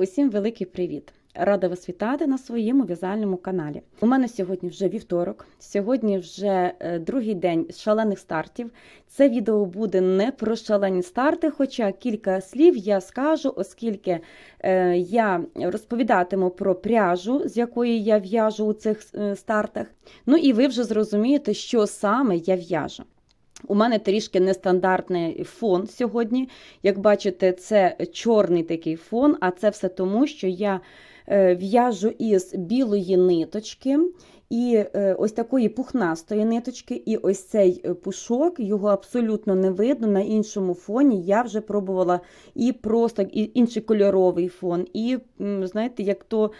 Усім великий привіт! Рада вас вітати на своєму в'язальному каналі. У мене сьогодні вже вівторок, сьогодні вже е, другий день шалених стартів. Це відео буде не про шалені старти, хоча кілька слів я скажу, оскільки е, я розповідатиму про пряжу, з якої я в'яжу у цих е, стартах. Ну і ви вже зрозумієте, що саме я в'яжу. У мене трішки нестандартний фон сьогодні. Як бачите, це чорний такий фон, а це все тому, що я в'яжу із білої ниточки. І е, ось такої пухнастої ниточки, і ось цей е, пушок, його абсолютно не видно. На іншому фоні я вже пробувала і просто і інший кольоровий фон, і, знаєте, як то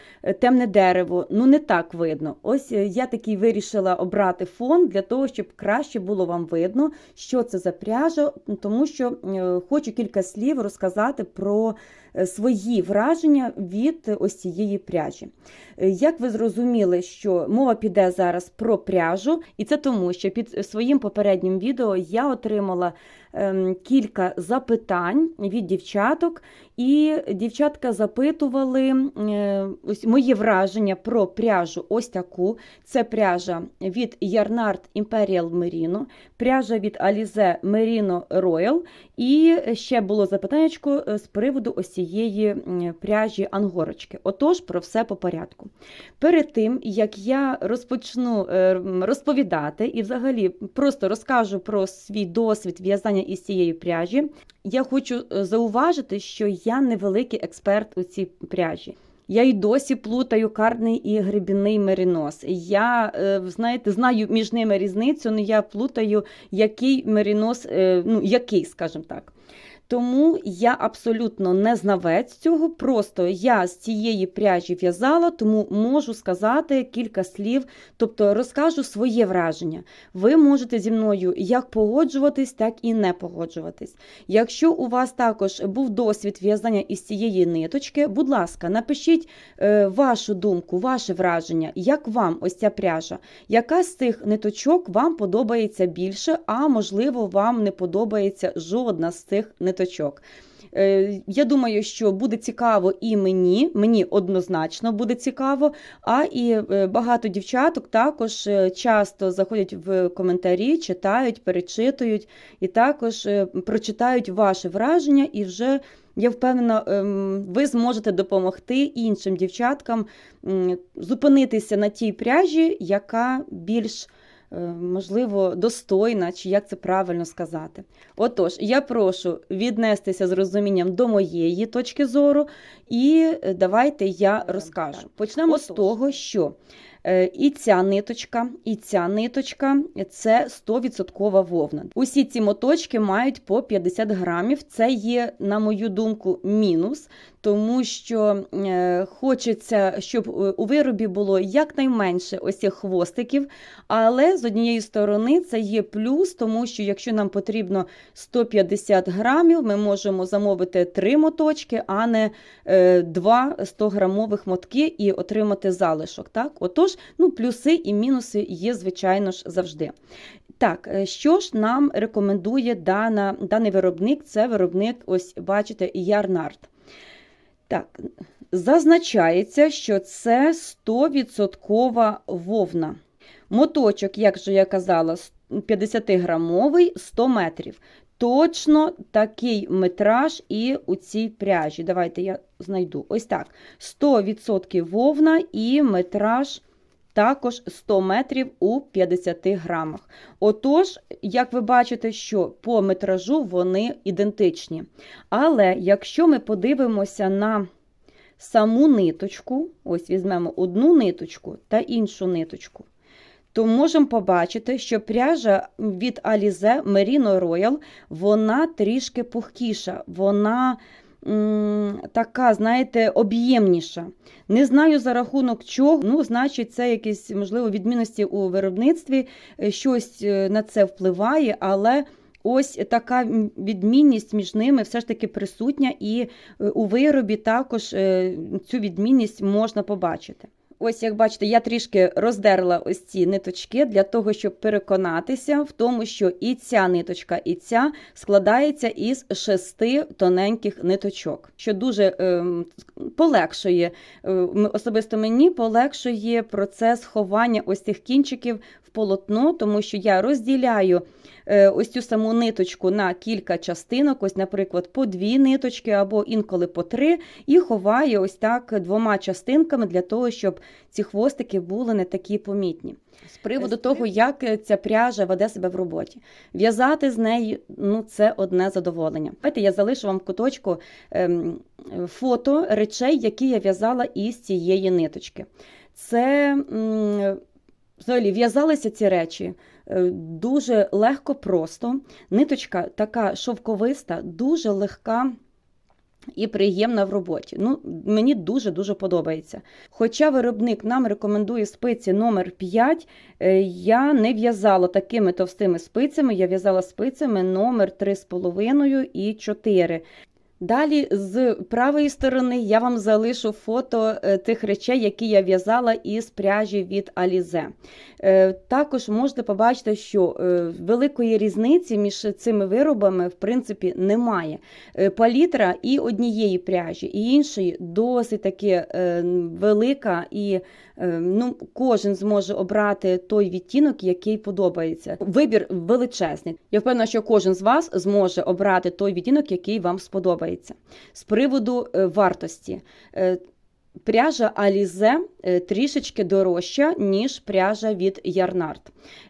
темне дерево. Ну, не так видно. Ось я такий вирішила обрати фон для того, щоб краще було вам видно, що це за пряжа, тому що хочу кілька слів розказати про свої враження від ось цієї пряжі. Як ви зрозуміли, що мова піде зараз про пряжу, і це тому, що під своїм попереднім відео я отримала кілька запитань від дівчаток, і дівчатка запитували е, ось мої враження про пряжу. Ось таку. Це пряжа від Yarnard Imperial Merino, пряжа від Alize Merino Royal. І ще було запитання з приводу ось цієї пряжі ангорочки. Отож, про все по порядку. Перед тим, як я розпочну розповідати і взагалі просто розкажу про свій досвід в'язання із цієї пряжі, я хочу зауважити, що я невеликий експерт у цій пряжі. Я й досі плутаю карний і грибінний меринос. Я, знаєте, знаю між ними різницю, але я плутаю, який меринос, ну, який, скажімо так. Тому я абсолютно не знавець цього. Просто я з цієї пряжі в'язала, тому можу сказати кілька слів, тобто розкажу своє враження. Ви можете зі мною як погоджуватись, так і не погоджуватись. Якщо у вас також був досвід в'язання із цієї ниточки, будь ласка, напишіть е, вашу думку, ваше враження, як вам ось ця пряжа, яка з цих ниточок вам подобається більше, а можливо, вам не подобається жодна з цих ниточок ниточок. Е, я думаю, що буде цікаво і мені, мені однозначно буде цікаво, а і е, багато дівчаток також е, часто заходять в коментарі, читають, перечитують і також прочитають ваше враження, і вже я впевнена, ем, ви зможете допомогти іншим дівчаткам зупинитися на тій пряжі, яка більш можливо, достойна, чи як це правильно сказати. Отож, я прошу віднестися з розумінням до моєї точки зору, і е, давайте я розкажу. Почнемо Отож. з того, що Е, і ця ниточка, і ця ниточка це 100% вовна. Усі ці моточки мають по 50 грамів. Це є, на мою думку, мінус, тому що е, хочеться, щоб у виробі було якнайменше ось цих хвостиків. Але з однієї сторони це є плюс, тому що якщо нам потрібно 150 грамів, ми можемо замовити 3 моточки, а не 2 е, 100 грамових мотки і отримати залишок. Так? Отож, ну, плюси і мінуси є, звичайно ж, завжди. Так, е, що ж нам рекомендує дана, даний виробник? Це виробник, ось бачите, Ярнард. Так, Зазначається, що це 100% вовна. Моточок, як же я казала, 50-грамовий 100 метрів. Точно такий метраж і у цій пряжі. Давайте я знайду. Ось так: 100% вовна і метраж також 100 метрів у 50 грамах. Отож, як ви бачите, що по метражу вони ідентичні. Але якщо ми подивимося на саму ниточку, ось візьмемо одну ниточку та іншу ниточку, то можемо побачити, що пряжа від Alize Merino Royal, вона трішки пухкіша, вона така, знаєте, об'ємніша. Не знаю за рахунок чого, ну, значить, це якісь, можливо, відмінності у виробництві, е, щось е, на це впливає, але. Ось така відмінність між ними все ж таки присутня, і е, у виробі також цю відмінність можна побачити. Ось, як бачите, я трішки роздерла ось ці ниточки для того, щоб переконатися в тому, що і ця ниточка, і ця складається із шести тоненьких ниточок, що дуже е, полегшує, е, особисто мені полегшує процес ховання ось цих кінчиків в полотно, тому що я розділяю е, ось цю саму ниточку на кілька частинок, ось, наприклад, по дві ниточки або інколи по три, і ховаю ось так двома частинками для того, щоб ці хвостики були не такі помітні. З приводу З того, як е, ця пряжа веде себе в роботі. В'язати з нею ну, це одне задоволення. Давайте я залишу вам в куточку ем, фото речей, які я в'язала із цієї ниточки. Це взагалі в'язалися ці речі е, дуже легко, просто. Ниточка така шовковиста, дуже легка. І приємна в роботі. Ну, мені дуже-дуже подобається. Хоча виробник нам рекомендує спиці номер 5, е, я не в'язала такими товстими спицями, я в'язала спицями номер 3,5 і 4. Далі з правої сторони я вам залишу фото е, тих речей, які я в'язала із пряжі від Alize. Е, Також можете побачити, що е, великої різниці між цими виробами в принципі немає. Е, Палітра і однієї пряжі, і іншої досить таки велика, і ну, кожен зможе обрати той відтінок, який подобається. Вибір величезний. Я впевнена, що кожен з вас зможе обрати той відтінок, який вам сподобається. З приводу е, вартості. Е, Пряжа Alize е, трішечки дорожча, ніж пряжа від Ярнард.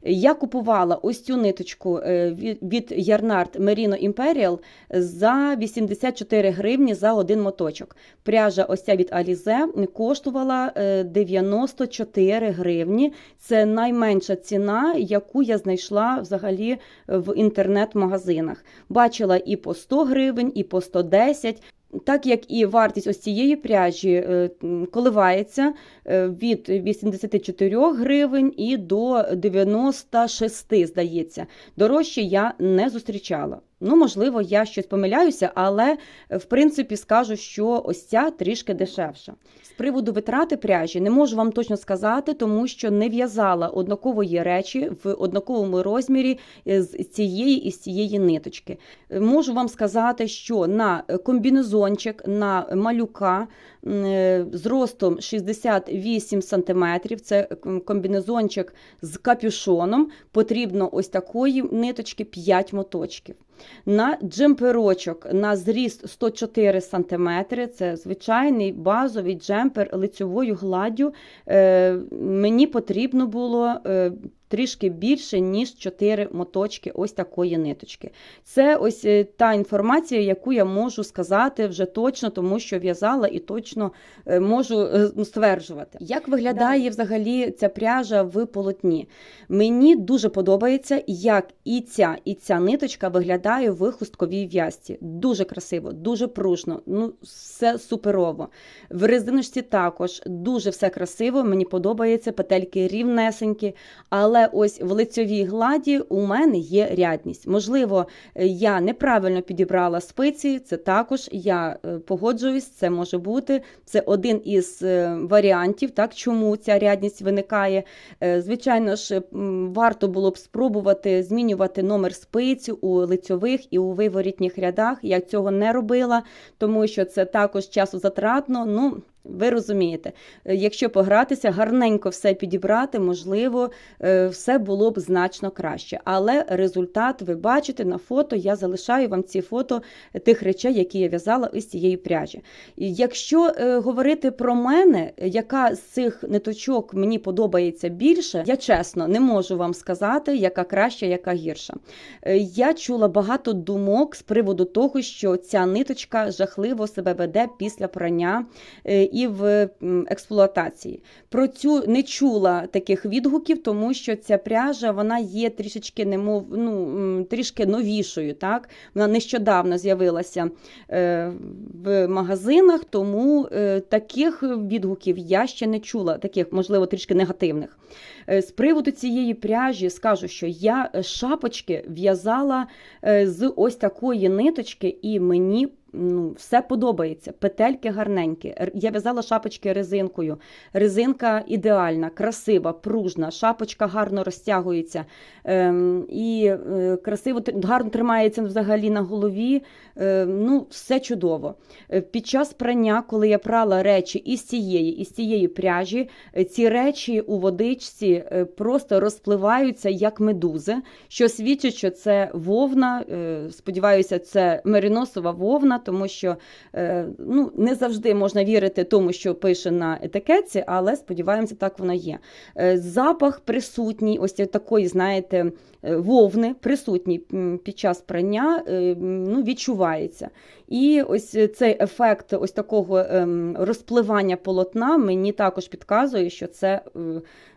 Я купувала ось цю ниточку е, від- Ярнард Merino Imperial за 84 гривні за один моточок. Пряжа ось ця від Alize коштувала е, 94 гривні. Це найменша ціна, яку я знайшла взагалі в інтернет-магазинах. Бачила і по 100 гривень, і по 110. Так як і вартість ось цієї пряжі е, коливається е, від 84 гривень і до 96, здається. Дорожче я не зустрічала. Ну, можливо, я щось помиляюся, але в принципі скажу, що ось ця трішки дешевша. З приводу витрати пряжі не можу вам точно сказати, тому що не в'язала однакової речі в однаковому розмірі е, з цієї і з цієї ниточки. Е, Можу вам сказати, що на комбінезончик, на малюка м, е, ростом 68 см, це комбінезончик з капюшоном, потрібно ось такої ниточки 5 моточків. На джемперочок на зріст 104 см, це звичайний базовий джемпер лицьовою гладдю. Е, мені потрібно було е, трішки більше, ніж 4 моточки ось такої ниточки. Це ось е, та інформація, яку я можу сказати вже точно, тому що в'язала і точно е, можу е, стверджувати. Як виглядає взагалі ця пряжа в полотні? Мені дуже подобається, як і ця, і ця ниточка виглядає в хустковій в'язці. Дуже красиво, дуже пружно, ну все суперово. В резиночці також дуже все красиво. Мені подобається, петельки рівнесенькі, але ось в лицьовій гладі у мене є рядність. Можливо, е, я неправильно підібрала спиці, це також я е, погоджуюсь, це може бути. Це один із е, варіантів, так, чому ця рядність виникає. Звичайно ж, варто було б спробувати змінювати номер спиці у лицьових і у виворітніх рядах. Я цього не робила, тому що це також часозатратно. Ну, ви розумієте, Е, якщо погратися, гарненько все підібрати, можливо, е, все було б значно краще. Але результат ви бачите на фото. Я залишаю вам ці фото тих речей, які я в'язала із цієї пряжі. Якщо е, говорити про мене, яка з цих ниточок мені подобається більше, я чесно не можу вам сказати, яка краща, яка гірша. Я чула багато думок з приводу того, що ця ниточка жахливо себе веде після прання і в експлуатації. Про цю не чула таких відгуків, тому що ця пряжа вона є трішечки немов ну трішки новішою. Так вона нещодавно з'явилася е, в магазинах, тому е, таких відгуків я ще не чула, таких можливо трішки негативних. Е, З приводу цієї пряжі скажу, що я е, шапочки в'язала е, з ось такої ниточки, і мені ну, все подобається. Петельки гарненькі. Я в'язала шапочки резинкою. Резинка ідеальна, красива, пружна, шапочка гарно розтягується ем, і е, красиво гарно тримається взагалі на голові. Е, ну, все чудово. Під час прання, коли я прала речі із цієї, із цієї пряжі, ці речі у водичці е, просто розпливаються як медузи, що свідчить, що це вовна. е, Сподіваюся, це мериносова вовна, тому що е, ну, не завжди можна вірити тому, що пише на етикетці, але сподіваємося, так воно є. Запах присутній, ось такої, знаєте, вовни присутній під час прання, ну, відчувається. І ось цей ефект ось такого ем, розпливання полотна мені також підказує, що це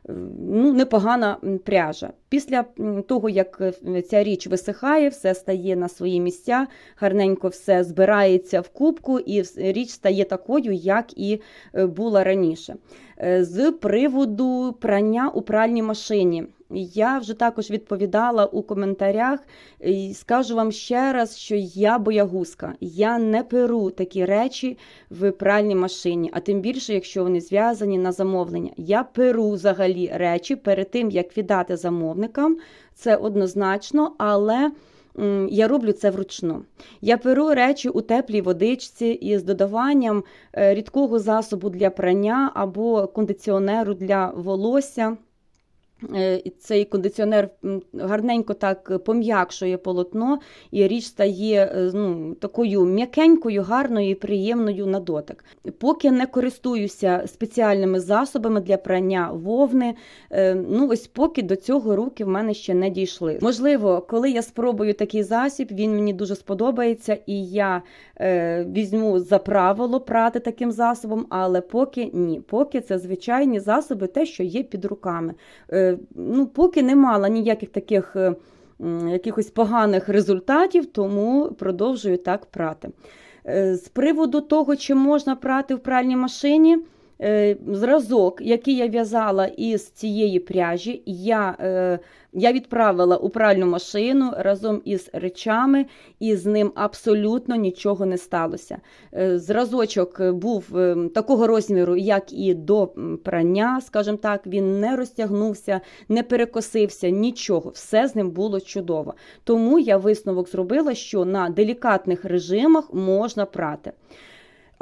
ну, непогана пряжа. Після того, як е, ця річ висихає, все стає на свої місця, гарненько все збирається в кубку, і річ стає такою, як і е, була раніше. Е, З приводу прання у пральній машині. Я вже також відповідала у коментарях і скажу вам ще раз, що я боягузка. Я не перу такі речі в пральній машині, а тим більше, якщо вони зв'язані на замовлення. Я перу взагалі речі перед тим, як віддати замовникам. Це однозначно, але я роблю це вручну. Я перу речі у теплій водичці із додаванням е, рідкого засобу для прання або кондиціонеру для волосся. Е, Цей кондиціонер гарненько так пом'якшує полотно, і річ стає е, ну, такою м'якенькою, гарною і приємною на дотик. Поки не користуюся спеціальними засобами для прання вовни, е, ну ось поки до цього руки в мене ще не дійшли. Можливо, коли я спробую такий засіб, він мені дуже сподобається, і я е, візьму за правило прати таким засобом, але поки ні. Поки це звичайні засоби, те, що є під руками. Ну, поки не мала ніяких таких е, якихось поганих результатів, тому продовжую так прати. Е, З приводу того, чи можна прати в пральній машині, зразок, який я в'язала із цієї пряжі, я, е, я відправила у пральну машину разом із речами, і з ним абсолютно нічого не сталося. Е, Зразочок був е, такого розміру, як і до прання, скажімо так, він не розтягнувся, не перекосився, нічого. Все з ним було чудово. Тому я висновок зробила, що на делікатних режимах можна прати.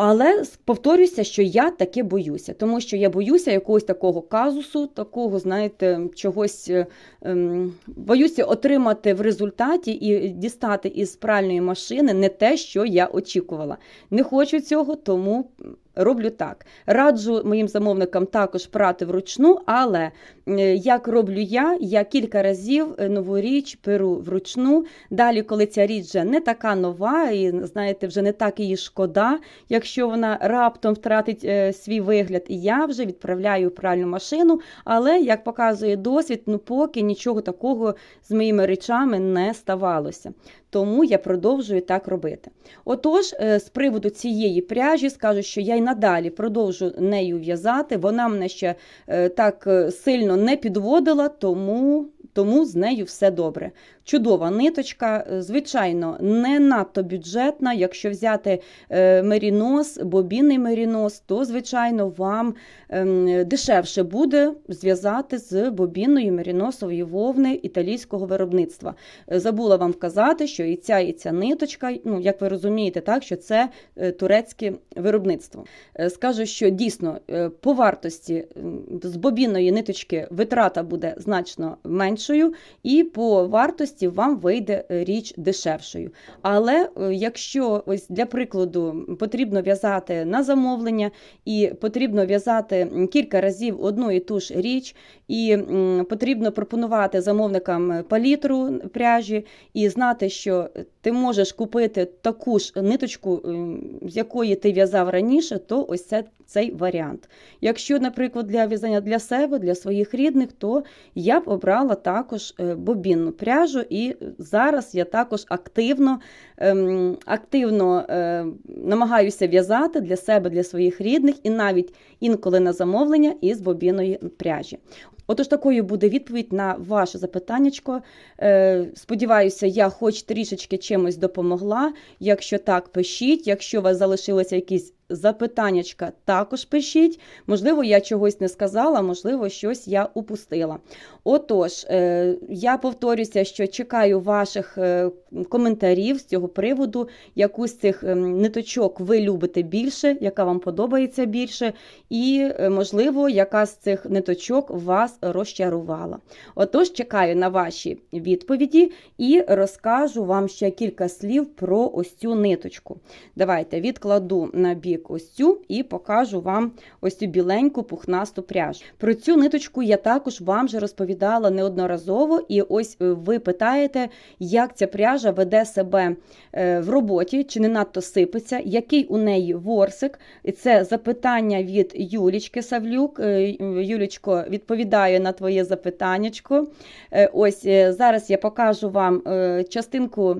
Але повторюся, що я таки боюся, тому що я боюся якогось такого казусу, такого, знаєте, чогось е, ем, боюся отримати в результаті і дістати із пральної машини не те, що я очікувала. Не хочу цього, тому роблю так. Раджу моїм замовникам також прати вручну, але як роблю я, я кілька разів е, нову річ перу вручну. Далі, коли ця річ вже не така нова, і знаєте, вже не так її шкода, якщо вона раптом втратить е, свій вигляд, і я вже відправляю пральну машину. Але як показує досвід, ну поки нічого такого з моїми речами не ставалося. Тому я продовжую так робити. Отож, е, з приводу цієї пряжі скажу, що я й надалі продовжу нею в'язати. Вона мене ще е, так е, сильно не підводила, тому, тому з нею все добре. Чудова ниточка, е, звичайно, не надто бюджетна. Якщо взяти е, мерінос, бобінний мерінос, то, звичайно, вам ем, дешевше буде зв'язати з бобінної меріносової вовни італійського виробництва. Е, Забула вам вказати, що і ця, і ця ниточка, ну як ви розумієте, так що це турецьке виробництво. Скажу, що дійсно по вартості з бобінної ниточки витрата буде значно меншою, і по вартості вам вийде е, річ дешевшою. Але е, якщо ось для прикладу потрібно в'язати на замовлення і потрібно в'язати кілька разів одну і ту ж річ, і потрібно пропонувати замовникам палітру пряжі і знати, що ти можеш купити таку ж ниточку, з якої ти в'язав раніше, то ось це цей варіант. Якщо, наприклад, для в'язання для себе, для своїх рідних, то я б обрала також е, бобінну пряжу, і зараз я також активно, ем, активно е, намагаюся в'язати для себе, для своїх рідних, і навіть інколи на замовлення із бобіної пряжі. Отож, такою буде відповідь на ваше запитаннячко. Е, Сподіваюся, я хоч трішечки чимось допомогла. Якщо так, пишіть. Якщо у вас залишилися якісь запитаннячка, також пишіть. Можливо, я чогось не сказала, можливо, щось я упустила. Отож, е, я повторюся, що чекаю ваших е, коментарів з цього приводу, яку з цих ем, ниточок ви любите більше, яка вам подобається більше, і, е, можливо, яка з цих ниточок вас розчарувала. Отож, чекаю на ваші відповіді і розкажу вам ще кілька слів про ось цю ниточку. Давайте відкладу на бік ось цю і покажу вам ось цю біленьку пухнасту пряжу. Про цю ниточку я також вам вже розповідала неодноразово, і ось е, ви питаєте, як ця пряжа веде себе е, в роботі, чи не надто сипеться, який у неї ворсик. І це запитання від Юлічки Савлюк. Е, Юлічко відповідає на твоє запитаннячко. Ось зараз я покажу вам частинку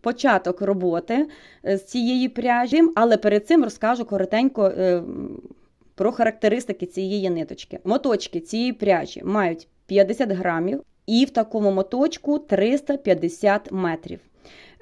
початок роботи з цієї пряжі, але перед цим розкажу коротенько. е, Про характеристики цієї ниточки. Моточки цієї пряжі мають 50 грамів, і в такому моточку 350 метрів.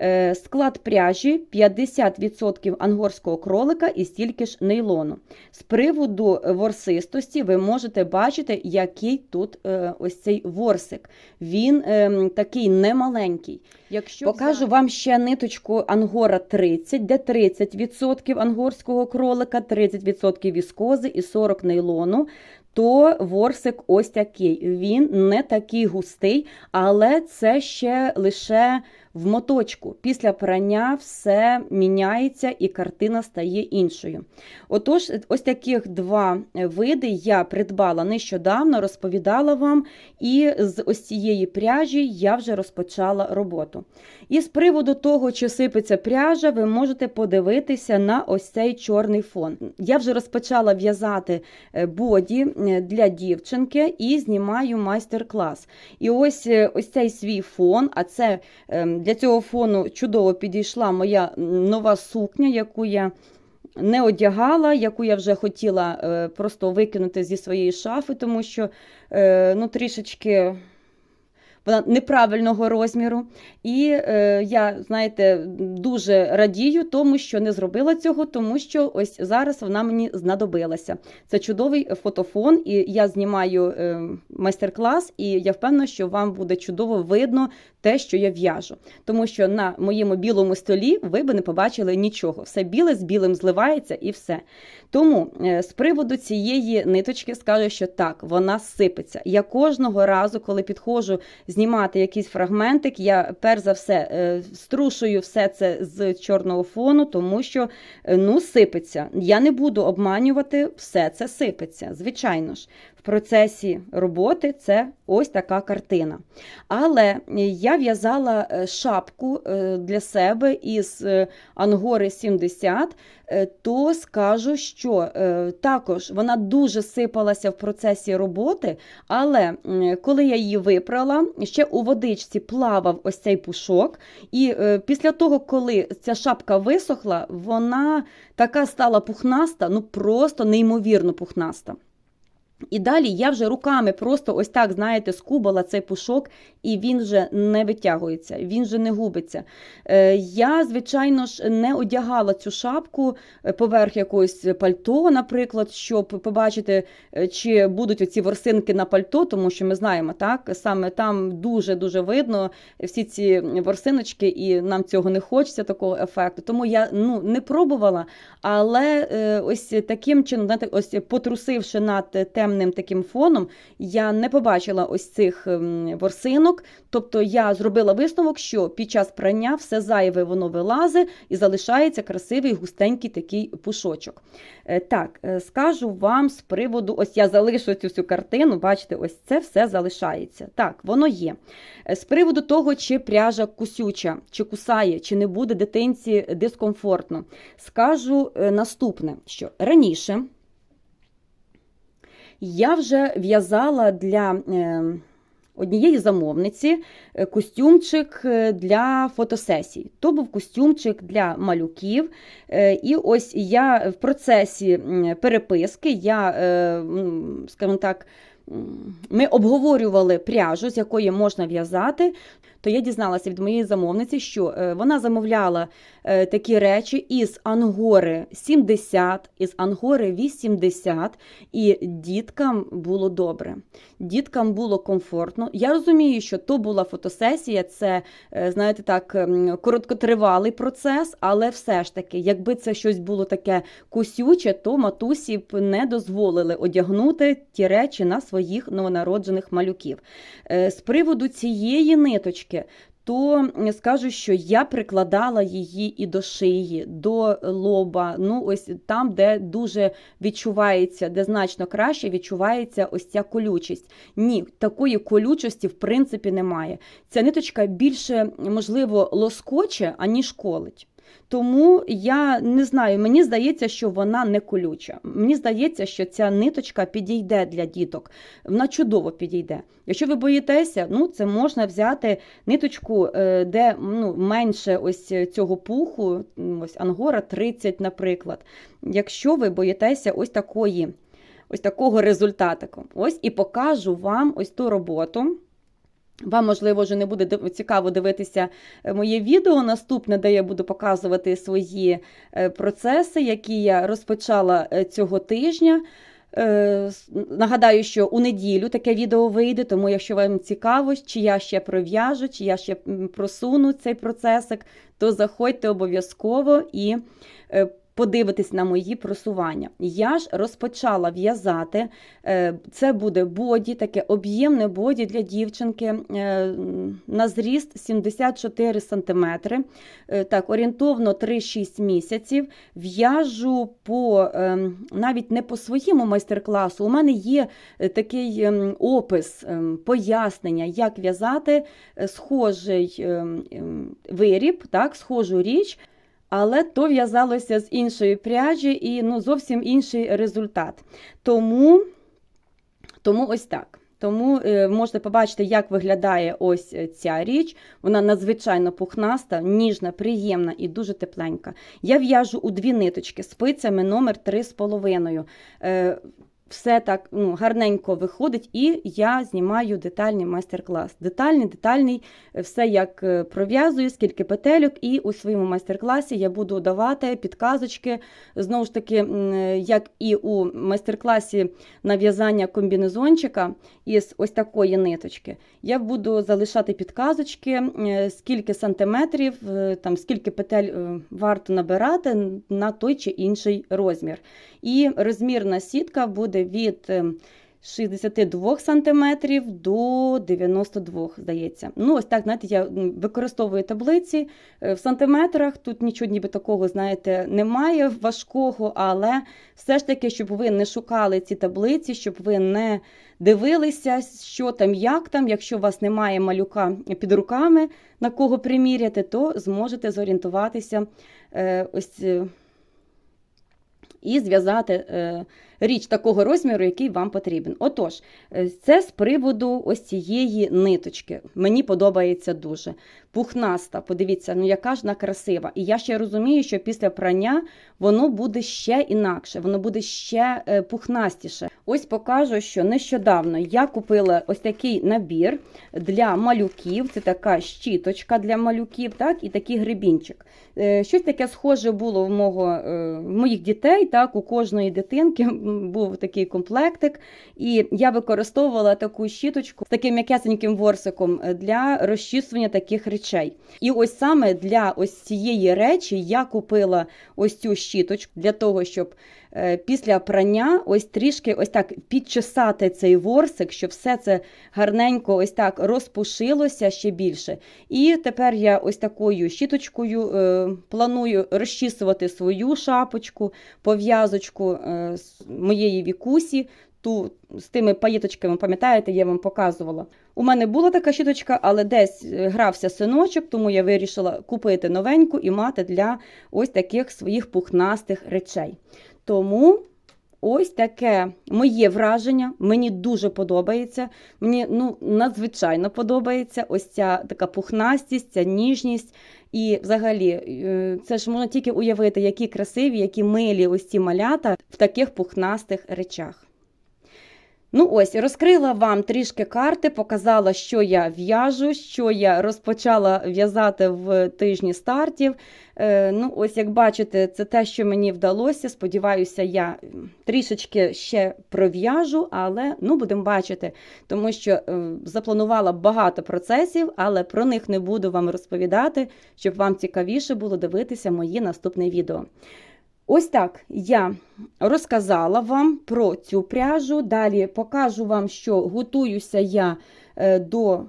Е, Склад пряжі 50% ангорського кролика і стільки ж нейлону. З приводу ворсистості ви можете бачити, який тут е, ось цей ворсик. Він е, такий немаленький. Якщо покажу вам ще ниточку Ангора 30, де 30% ангорського кролика, 30% віскози і 40 нейлону. То ворсик ось такий. Він не такий густий, але це ще лише в моточку. Після прання все міняється і картина стає іншою. Отож, ось таких два види я придбала нещодавно, розповідала вам, і з ось цієї пряжі я вже розпочала роботу. І з приводу того, чи сипеться пряжа, ви можете подивитися на ось цей чорний фон. Я вже розпочала в'язати е, боді е, для дівчинки і знімаю майстер-клас. І ось е, ось цей свій фон, а це ем, для цього фону чудово підійшла моя нова сукня, яку я не одягала, яку я вже хотіла е, просто викинути зі своєї шафи, тому що е, ну, трішечки. Вона неправильного розміру. І е, я, знаєте, дуже радію тому, що не зробила цього, тому що ось зараз вона мені знадобилася. Це чудовий фотофон, і я знімаю е, майстер-клас, і я впевнена, що вам буде чудово видно те, що я в'яжу. Тому що на моєму білому столі ви би не побачили нічого. Все біле з білим зливається і все. Тому е, з приводу цієї ниточки скажу, що так, вона сипеться. Я кожного разу, коли підходжу знімати якийсь фрагментик, я перш за все е, струшую все це з чорного фону, тому що е, ну, сипеться. Я не буду обманювати, все це сипеться. Звичайно ж, процесі роботи це ось така картина. Але я в'язала е, шапку е, для себе із е, Ангори 70, е, то скажу, що також вона дуже сипалася в процесі роботи, але коли я її випрала, ще у водичці плавав ось цей пушок. І після того, коли ця шапка висохла, вона така стала пухнаста, ну просто неймовірно пухнаста. І далі я вже руками просто ось так, знаєте, скубала цей пушок, і він вже не витягується, він вже не губиться. Е, Я, звичайно ж, не одягала цю шапку е, поверх якогось пальто, наприклад, щоб побачити, е, чи будуть оці ворсинки на пальто, тому що ми знаємо, так, саме там дуже-дуже видно всі ці ворсиночки, і нам цього не хочеться, такого ефекту. Тому я ну, не пробувала, але ось таким чином, знаєте, ось потрусивши над темним таким фоном, я не побачила ось цих ем, ворсинок. Тобто я зробила висновок, що під час прання все зайве воно вилазить і залишається красивий густенький такий пушочок. Е, Так, е, скажу вам з приводу, ось я залишу цю всю картину, бачите, ось це все залишається. Так, воно є. Е, З приводу того, чи пряжа кусюча, чи кусає, чи не буде дитинці дискомфортно, скажу наступне, що раніше я вже в'язала для е, однієї замовниці е, костюмчик е, для фотосесій. То був костюмчик для малюків. І ось я в процесі переписки, я, скажімо так, ми обговорювали пряжу, з якої можна в'язати, то я дізналася від моєї замовниці, що е, вона замовляла е, такі речі із ангори 70, із ангори 80, і діткам було добре. Діткам було комфортно. Я розумію, що то була фотосесія, це, е, знаєте, так, ем, короткотривалий процес, але все ж таки, якби це щось було таке кусюче, то матусі б не дозволили одягнути ті речі на своїх новонароджених малюків. З приводу цієї ниточки. То скажу, що я прикладала її і до шиї, до лоба. Ну, ось там, де дуже відчувається, де значно краще відчувається ось ця колючість. Ні, такої колючості в принципі немає. Ця ниточка більше, можливо, лоскоче, аніж колить. Тому я не знаю, мені здається, що вона не колюча. Мені здається, що ця ниточка підійде для діток. Вона чудово підійде. Якщо ви боїтеся, ну це можна взяти ниточку, е, де ну, менше ось цього пуху, ось ангора 30, наприклад. Якщо ви боїтеся ось такої, ось такого результатику. Ось і покажу вам ось ту роботу. Вам, можливо, вже не буде цікаво дивитися е, моє відео наступне, де я буду показувати свої е, процеси, які я розпочала е, цього тижня. Нагадаю, що у неділю таке відео вийде, тому якщо вам цікаво, чи я ще пров'яжу, чи я ще просуну цей процесик, то заходьте обов'язково і подивитись на мої просування. Я ж розпочала в'язати. е, Це буде боді, таке об'ємне боді для дівчинки е, на зріст 74 см. Так, орієнтовно 3-6 місяців. В'яжу по навіть не по своєму майстер-класу. У мене є е, такий опис, пояснення, як в'язати е, схожий виріб, так, схожу річ. Але то в'язалося з іншої пряжі і ну, зовсім інший результат. Тому, тому ось так. Тому е, можете побачити, як виглядає ось е, ця річ. Вона надзвичайно пухнаста, ніжна, приємна і дуже тепленька. Я в'яжу у дві ниточки спицями номер 3,5. Все так ну, гарненько виходить, і я знімаю детальний майстер-клас. Детальний, детальний, е, все як е, пров'язую, скільки петельок, і у своєму майстер-класі я буду давати підказочки. Знову ж таки, е, як і у майстер-класі на в'язання комбінезончика із ось такої ниточки, я буду залишати підказочки, скільки сантиметрів, там, скільки петель варто набирати на той чи інший розмір. І розмірна сітка буде від е, 62 см до 92, здається. Ну, ось так, знаєте, я використовую таблиці е, в сантиметрах. Тут нічого ніби такого, знаєте, немає важкого, але все ж таки, щоб ви не шукали ці таблиці, щоб ви не дивилися, що там, як там. Якщо у вас немає малюка під руками, на кого приміряти, то зможете зорієнтуватися е, ось. е, і зв'язати е, річ такого розміру, який вам потрібен. Отож, е, це з приводу ось цієї ниточки. Мені подобається дуже. Пухнаста, подивіться, ну яка ж вона красива. І я ще розумію, що після прання воно буде ще інакше, воно буде ще е, пухнастіше. Ось покажу, що нещодавно я купила ось такий набір для малюків. Це така щіточка для малюків, так, і такий гребінчик. Е, Щось таке схоже було в, мого, в моїх дітей. Так, у кожної дитинки був такий комплектик, і я використовувала таку щіточку з таким м'якесеньким ворсиком е, для розчісування таких речей. І ось саме для ось цієї речі я купила ось цю щіточку для того, щоб після прання ось трішки ось так підчесати цей ворсик, щоб все це гарненько ось так розпушилося ще більше. І тепер я ось такою щіточкою е, планую розчісувати свою шапочку, пов'язочку е, моєї вікусі. Ту з тими паєточками, пам'ятаєте, я вам показувала. У мене була така щіточка, але десь е, грався синочок, тому я вирішила купити новеньку і мати для ось таких своїх пухнастих речей. Тому ось таке моє враження. Мені дуже подобається. Мені ну, надзвичайно подобається ось ця така пухнастість, ця ніжність. І взагалі, е, це ж можна тільки уявити, які красиві, які милі ось ці малята в таких пухнастих речах. Ну ось, розкрила вам трішки карти, показала, що я в'яжу, що я розпочала в'язати в тижні стартів. Е, ну, ось, як бачите, це те, що мені вдалося. Сподіваюся, я трішечки ще пров'яжу, але ну, будемо бачити, тому що е, запланувала багато процесів, але про них не буду вам розповідати, щоб вам цікавіше було дивитися мої наступне відео. Ось так я розказала вам про цю пряжу. Далі покажу вам, що готуюся я е, до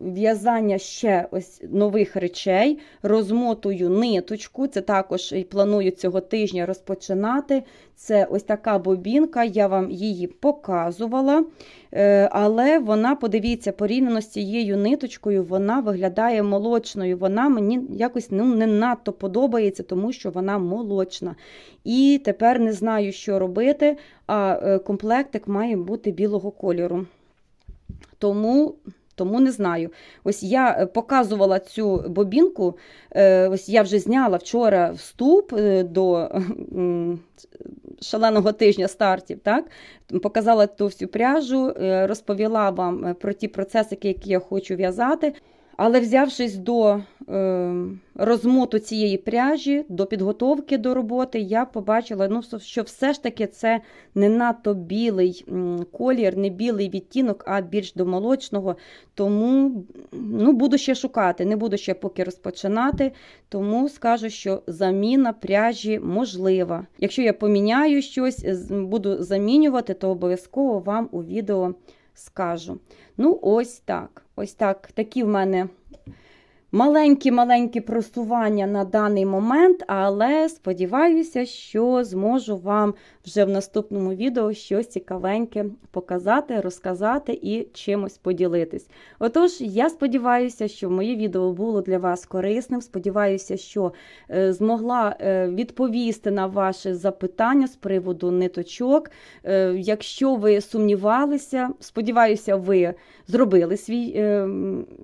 в'язання ще ось нових речей, розмотую ниточку. Це також і планую цього тижня розпочинати. Це ось така бобінка, я вам її показувала. Е, Але вона, подивіться, порівняно з цією ниточкою, вона виглядає молочною. Вона мені якось ну, не надто подобається, тому що вона молочна. І тепер не знаю, що робити, а е, комплектик має бути білого кольору. Тому. Тому не знаю. Ось я е, показувала цю бобінку. е, Ось я вже зняла вчора вступ е, до шаленого тижня стартів. Так? Показала ту всю пряжу, розповіла вам про ті процеси, які я хочу в'язати. Але взявшись до е, розмоту цієї пряжі, до підготовки до роботи, я побачила, ну, що все ж таки це не надто білий колір, не білий відтінок, а більш до молочного. Тому ну, буду ще шукати, не буду ще поки розпочинати. Тому скажу, що заміна пряжі можлива. Якщо я поміняю щось, буду замінювати, то обов'язково вам у відео скажу. Ну, ось так. Ось так. Такі в мене маленькі-маленькі просування на даний момент, але сподіваюся, що зможу вам вже в наступному відео щось цікавеньке показати, розказати і чимось поділитись. Отож, я сподіваюся, що моє відео було для вас корисним. Сподіваюся, що е, змогла е, відповісти на ваші запитання з приводу ниточок. Е, Якщо ви сумнівалися, сподіваюся, ви зробили свій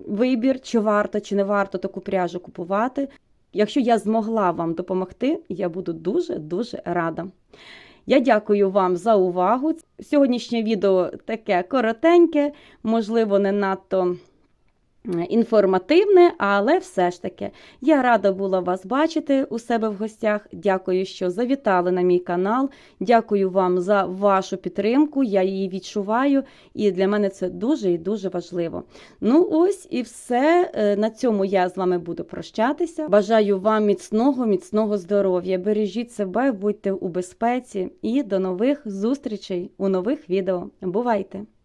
вибір, чи варто, чи не варто таку пряжу купувати. Якщо я змогла вам допомогти, я буду дуже-дуже рада. Я дякую вам за увагу. Сьогоднішнє відео таке коротеньке, можливо, не надто інформативне, але все ж таки я рада була вас бачити у себе в гостях. Дякую, що завітали на мій канал. Дякую вам за вашу підтримку. Я її відчуваю, і для мене це дуже і дуже важливо. Ну, ось і все. Е, На цьому я з вами буду прощатися. Бажаю вам міцного, міцного здоров'я. Бережіть себе, будьте у безпеці і до нових зустрічей у нових відео. Бувайте!